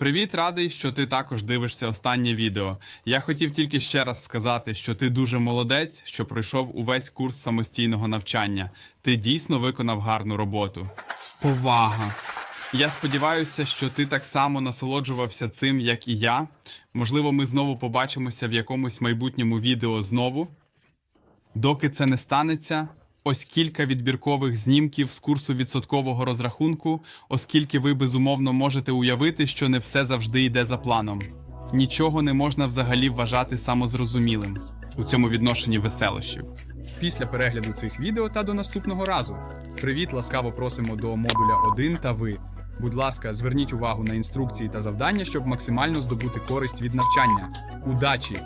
Привіт, радий, що ти також дивишся останнє відео. Я хотів тільки ще раз сказати, що ти дуже молодець, що пройшов увесь курс самостійного навчання. Ти дійсно виконав гарну роботу. Повага. Я сподіваюся, що ти так само насолоджувався цим, як і я. Можливо, ми знову побачимося в якомусь майбутньому відео знову. Доки це не станеться, ось кілька відбіркових знімків з курсу відсоткового розрахунку, оскільки ви безумовно можете уявити, що не все завжди йде за планом. Нічого не можна взагалі вважати самозрозумілим у цьому відношенні веселощів. Після перегляду цих відео та до наступного разу. Привіт, ласкаво просимо до модуля 1 та ви. Будь ласка, зверніть увагу на інструкції та завдання, щоб максимально здобути користь від навчання. Удачі!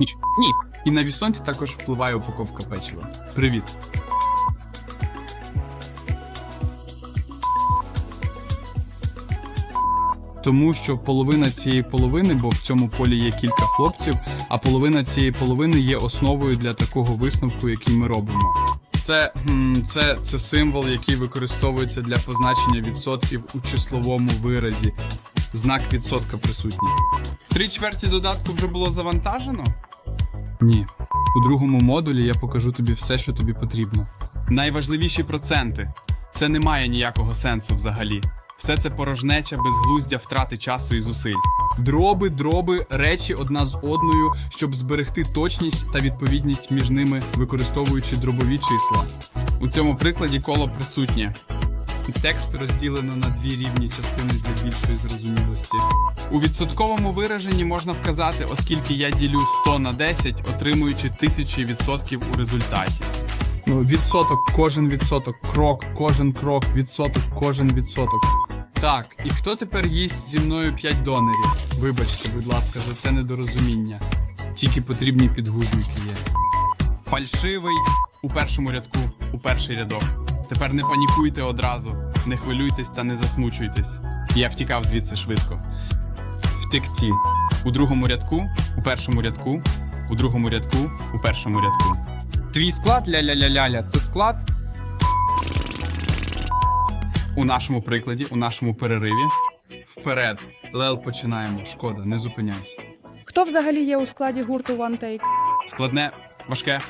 Ніч. Ні. І на вісонті також впливає упаковка печива. Привіт. Тому що половина цієї половини, бо в цьому полі є кілька хлопців, а половина цієї половини є основою для такого висновку, який ми робимо. Це, це, це символ, який використовується для позначення відсотків у числовому виразі. Знак відсотка присутній. Три чверті додатку вже було завантажено? Ні. У другому модулі я покажу тобі все, що тобі потрібно. Найважливіші проценти. Це не має ніякого сенсу взагалі. Все це порожнеча, безглуздя втрати часу і зусиль. Дроби, дроби, речі одна з одною, щоб зберегти точність та відповідність між ними, використовуючи дробові числа. У цьому прикладі коло присутнє. Текст розділено на дві рівні частини для більшої зрозумілості. У відсотковому вираженні можна вказати, оскільки я ділю 100 на 10, отримуючи тисячі відсотків у результаті. Ну, відсоток, кожен відсоток, крок, кожен крок, відсоток, кожен відсоток. Так, і хто тепер їсть зі мною 5 донорів? Вибачте, будь ласка, за це недорозуміння. Тільки потрібні підгузники є. Фальшивий у першому рядку, у перший рядок. Тепер не панікуйте одразу, не хвилюйтесь та не засмучуйтесь. Я втікав звідси швидко. Втекті. У другому рядку, у першому рядку, у другому рядку, у першому рядку. Твій склад ля-ля-ля-ля-ля, це склад? У нашому прикладі, у нашому перериві. Вперед. Лел починаємо. Шкода, не зупиняйся. Хто взагалі є у складі гурту One Take? Складне, важке,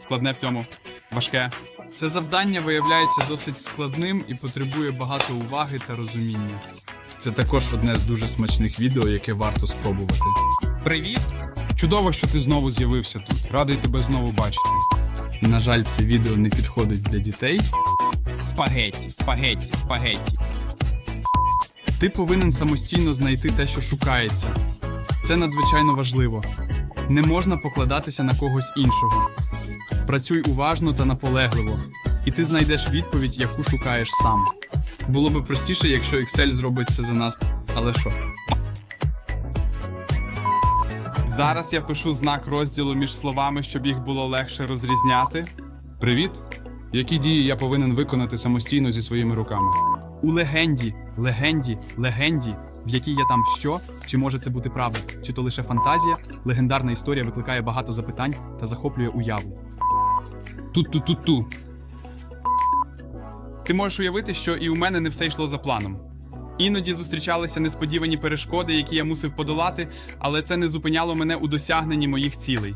складне в цьому, важке. Це завдання виявляється досить складним і потребує багато уваги та розуміння. Це також одне з дуже смачних відео, яке варто спробувати. Привіт! Чудово, що ти знову з'явився тут. Радий тебе знову бачити. На жаль, це відео не підходить для дітей. Спагетті, спагетті, спагетті. Ти повинен самостійно знайти те, що шукається. Це надзвичайно важливо. Не можна покладатися на когось іншого. Працюй уважно та наполегливо, і ти знайдеш відповідь, яку шукаєш сам. Було би простіше, якщо Excel зробить це за нас, але що? Зараз я пишу знак розділу між словами, щоб їх було легше розрізняти. Привіт! Які дії я повинен виконати самостійно зі своїми руками? У легенді, легенді, легенді, в якій є там що, чи може це бути правда, чи то лише фантазія, легендарна історія викликає багато запитань та захоплює уяву. Ту-ту-ту-ту. Ти можеш уявити, що і у мене не все йшло за планом. Іноді зустрічалися несподівані перешкоди, які я мусив подолати, але це не зупиняло мене у досягненні моїх цілей.